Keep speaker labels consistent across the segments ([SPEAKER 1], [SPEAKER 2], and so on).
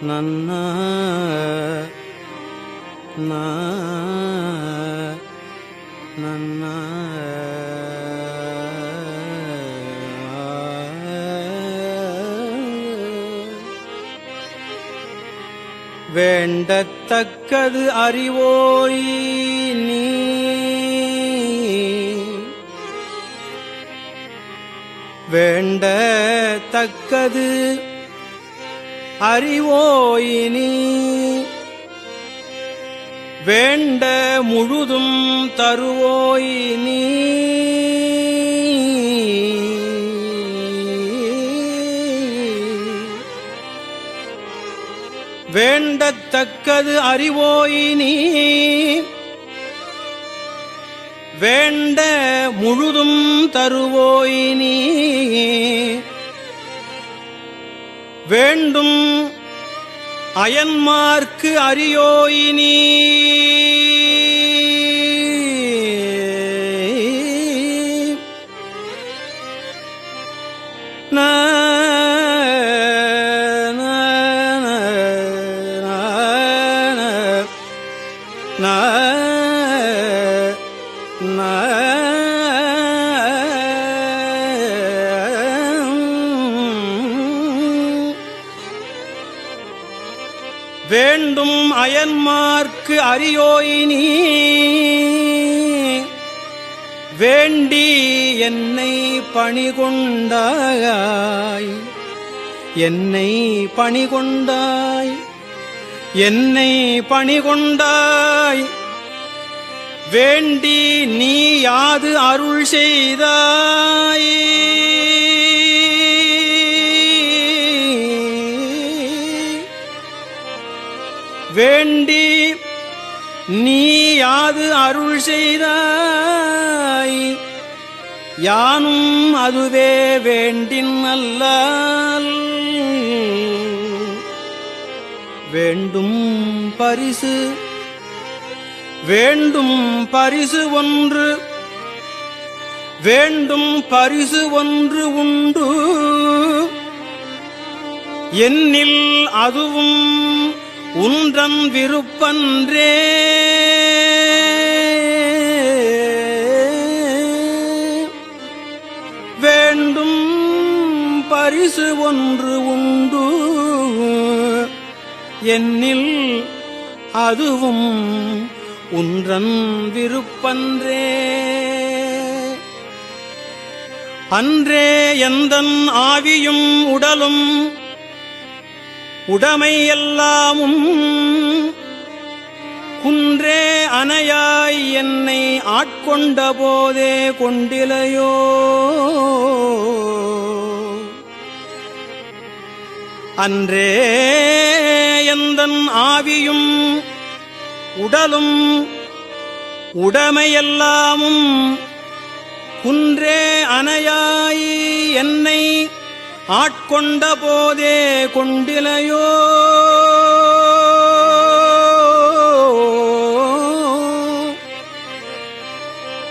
[SPEAKER 1] நன்ன நன்ன. வேண்டத்தக்கது அறிவோய் நீ. வேண்டத்தக்கது அறிவோயினி வேண்ட முழுதும் தருவோயினி வேண்டத்தக்கது அறிவோயினி வேண்ட முழுதும் தருவோயினி வேண்டும் அயன்மார்க்கு அறியோயினி ந வேண்டும் அயன்மார்க்கு அறியோயினி வேண்டி என்னை பணிகொண்டாய். என்னை பணிகொண்டாய். என்னை பணிகொண்டாய். வேண்டி நீ யாது அருள் செய்தாயே. வேண்டி நீ யாது அருள் செய்தாய்? யானும் அதுவே வேண்டின் அல்லால். வேண்டும் பரிசு வேண்டும் பரிசு ஒன்று வேண்டும் பரிசு ஒன்று உண்டு. என்னில் அதுவும் உன்றம் விருப்பன்றே. வேண்டும் பரிசு ஒன்று உண்டு. என்னில் அதுவும் உன்றன் விருப்பன்றே. அன்றே எந்தன் ஆவியும் உடலும் உடமை எல்லாமும் குன்றே அணையாய் என்னை ஆட்கொண்ட போதே கொண்டிலையோ. அன்றே எந்தன் ஆவியும் உடலும் உடமையெல்லாமும் குன்றே அணையாய் என்னை ஆட்கொண்ட போதே கொண்டிலையோ.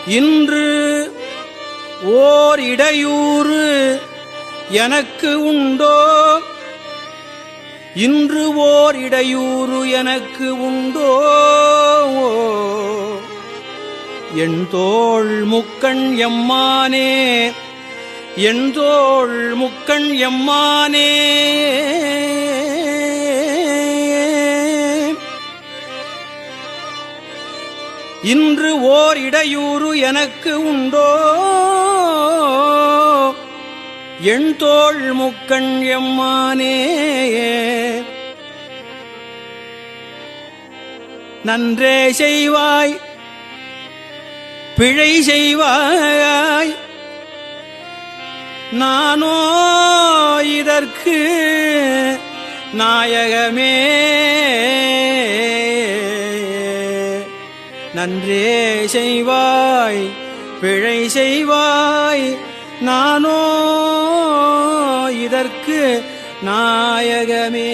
[SPEAKER 1] இன்று ஓர் இடையூறு எனக்கு உண்டோ? இன்று ஓர் இடையூறு எனக்கு உண்டோ? என் தோள் முக்கண் எம்மானே எந்தோள் முக்கண் எம்மானே. இன்று ஓர் இடையூறு எனக்கு உண்டோ? என் தோள் முக்கண் எம்மானே. நன்றே செய்வாய் பிழை செய்வாய். நானோ இதற்கு நாயகமே. நன்றே செய்வாய் பிழை செய்வாய் நானோ இதற்கு நாயகமே.